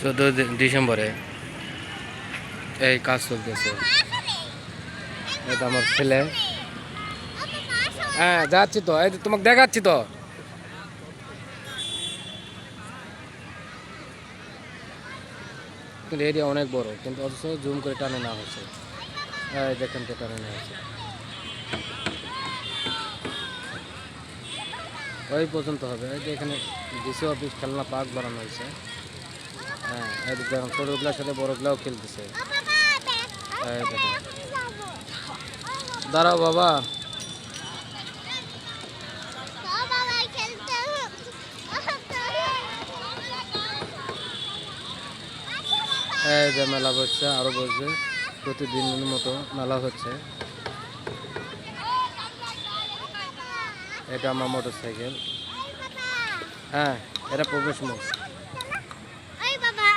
চোদ্দ ডিসেম্বরে এই কাজ চলতেছে। এটা আমার ছেলে। হ্যাঁ যাচ্ছি তো। এই তোমাকে দেখাচ্ছি তো। কিন্তু এরিয়া অনেক বড়, কিন্তু অথচ জুম করে টানে না হচ্ছে। এই দেখেন তো টানে না হচ্ছে। ওই পর্যন্ত হবে। এখানে ডিসি অফিস, খেলনা, পার্ক বানানো হয়েছে। হ্যাঁ দেখেন ছোটোগুলোর সাথে বড়গুলাও খেলতেছে। দাঁড়াও বাবা। এই যে মেলা বসছে, আরও বসবে। প্রতিদিনের মতো মেলা হচ্ছে। এটা আমার মোটর সাইকেল হ্যাঁ এটা প্রবেশ মুখ